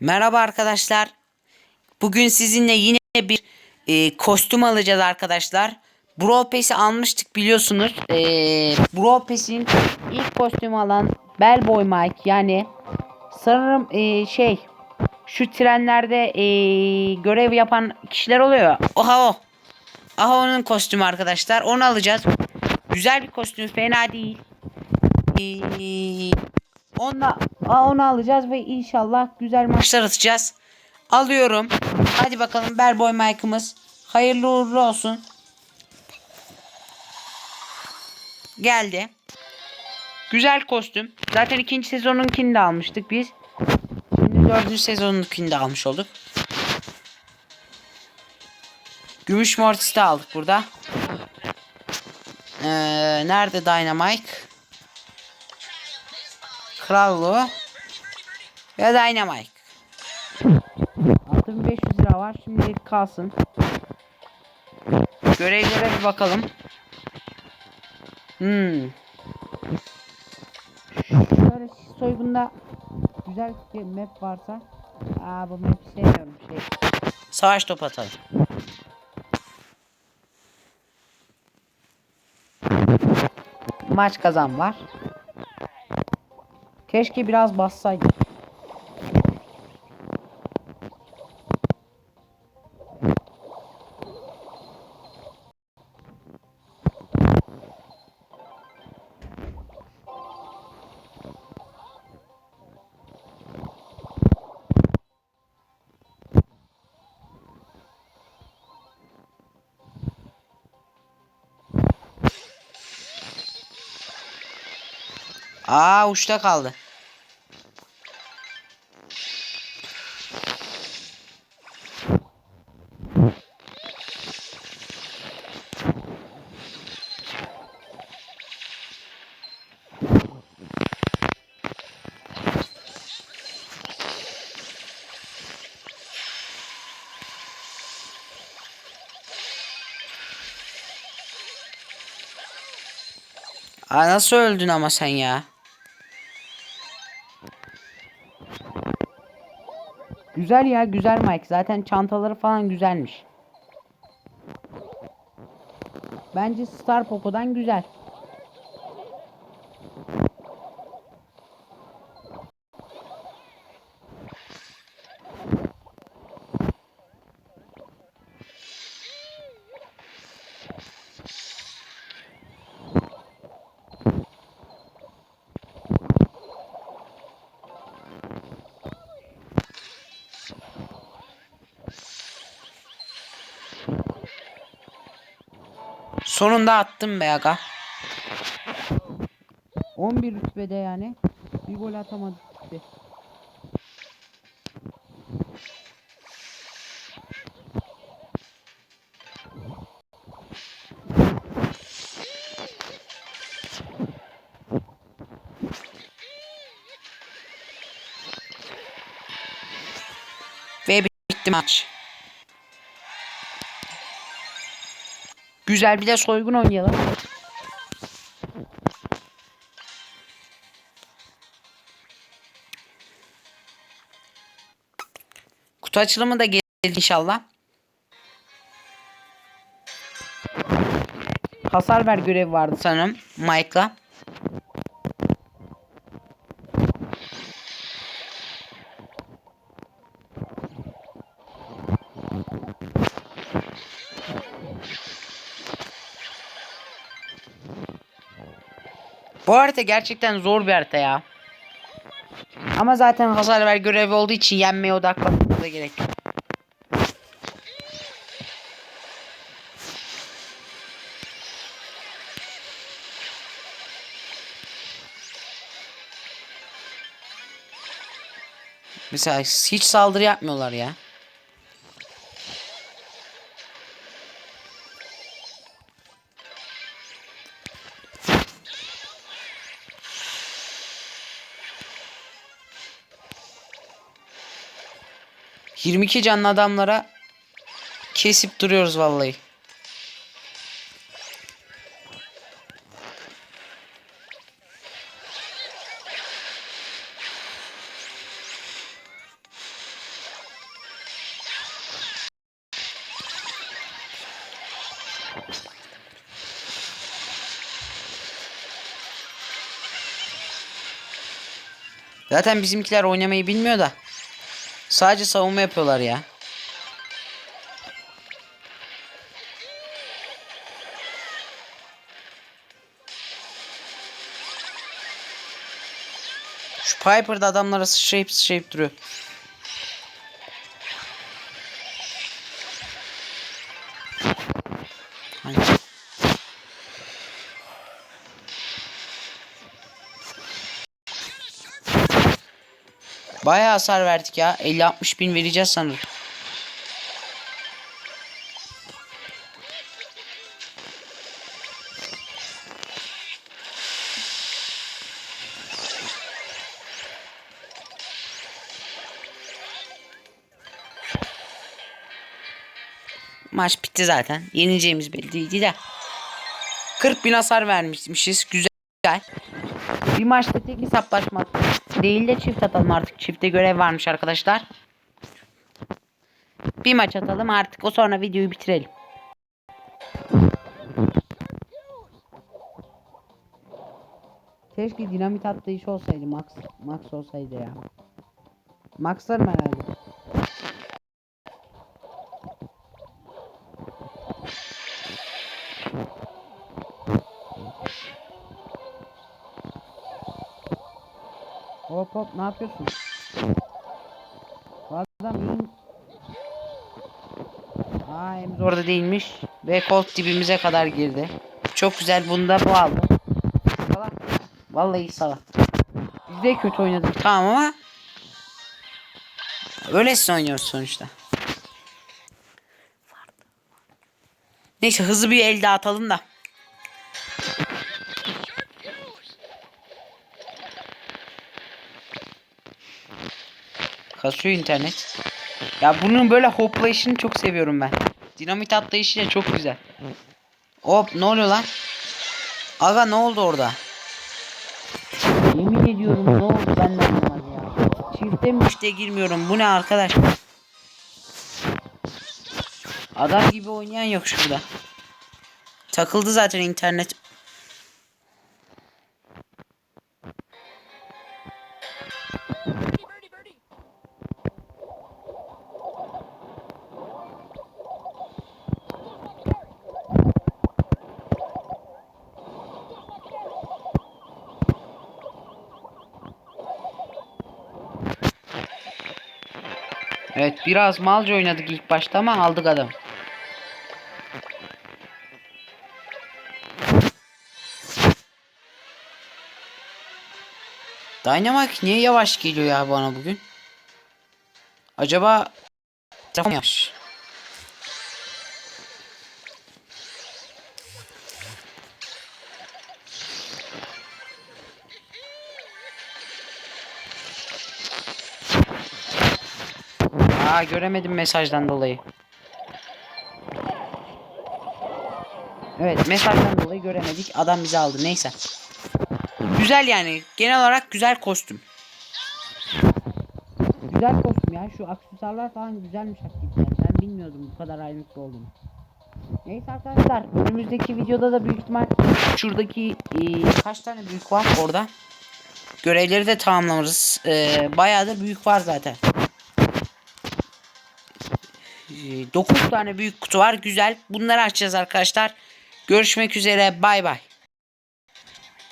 Merhaba arkadaşlar. Bugün sizinle yine bir e, kostüm alacağız arkadaşlar. Brawl Pass'i almıştık biliyorsunuz. E, Brawl Pass'in ilk kostümü alan Bellboy Mike yani sanırım e, şey şu trenlerde e, görev yapan kişiler oluyor. Oha o. Aha onun kostümü arkadaşlar. Onu alacağız. Güzel bir kostüm. Fena değil. Ee, onunla, Onu alacağız ve inşallah güzel maçlar atacağız. Alıyorum. Hadi bakalım Bellboy Mike'ımız. Hayırlı uğurlu olsun. Geldi. Güzel kostüm. Zaten ikinci sezonunkini de almıştık biz. Şimdi dördüncü sezonunkini de almış olduk. Gümüş Mortis'i de aldık burada. Ee, nerede Dynamite? Krallo ve Dynamite. 6500 lira var. Şimdilik kalsın. Görevlere bir bakalım. Hmm. Şöyle soygunda güzel bir map varsa. Aa bu map sevmiyorum şey. Savaş top atalım. Maç kazan var. Keşke biraz bassaydı. Aa uçta kaldı. Aa, nasıl öldün ama sen ya? Güzel ya güzel Mike. Zaten çantaları falan güzelmiş. Bence Star Poco'dan güzel. Sonunda attım be aga. 11 rütbede yani. Bir gol atamadık işte. Ve bitti maç. Güzel bir de soygun oynayalım. Kutu açılımı da gelir inşallah. Hasar ver görevi vardı sanırım Mike'la. Bu harita gerçekten zor bir harita ya. Ama zaten hasar ver görevi olduğu için yenmeye odaklanmamıza gerek yok. Mesela hiç saldırı yapmıyorlar ya. 22 canlı adamlara kesip duruyoruz vallahi. Zaten bizimkiler oynamayı bilmiyor da Sadece savunma yapıyorlar ya. Şu Piper'da adamlara sıçrayıp sıçrayıp duruyor. Bayağı hasar verdik ya. 50-60 bin vereceğiz sanırım. Maç bitti zaten. Yeneceğimiz belliydi de. 40 bin hasar vermişmişiz. Güzel. Bir maçta tek hesaplaşma değil de çift atalım artık. Çifte görev varmış arkadaşlar. Bir maç atalım artık o sonra videoyu bitirelim. Keşke dinamit atlayışı olsaydı Max Max olsaydı ya. Max'larım herhalde. Hop hop ne yapıyorsun? Bu adam iyi. Aa Emz orada değilmiş. Ve Colt dibimize kadar girdi. Çok güzel bunu da bu aldı. Salak. Vallahi salak. Biz de kötü oynadık tamam ama Öylesine oynuyoruz sonuçta. Neyse hızlı bir el dağıtalım da. Kasıyor internet. Ya bunun böyle hoplayışını çok seviyorum ben. Dinamit atlayışı da çok güzel. Hop ne oluyor lan? Aga ne oldu orada? Yemin ediyorum ne oldu ben de anlamadım ya. Çifte müşte girmiyorum. Bu ne arkadaş? Adam gibi oynayan yok şurada. Takıldı zaten internet. Evet biraz malca oynadık ilk başta ama aldık adam. Dynamite niye yavaş geliyor ya bana bugün? Acaba telefon yapmış. Aa göremedim mesajdan dolayı. Evet mesajdan dolayı göremedik. Adam bizi aldı. Neyse. Güzel yani. Genel olarak güzel kostüm. Güzel kostüm ya. Şu aksesuarlar falan güzelmiş hakikaten. Ben bilmiyordum bu kadar ayrıntılı olduğunu. Neyse arkadaşlar. Önümüzdeki videoda da büyük ihtimal şuradaki e, kaç tane büyük var orada. Görevleri de tamamlarız. E, bayağı da büyük var zaten. 9 tane büyük kutu var. Güzel. Bunları açacağız arkadaşlar. Görüşmek üzere. Bay bay.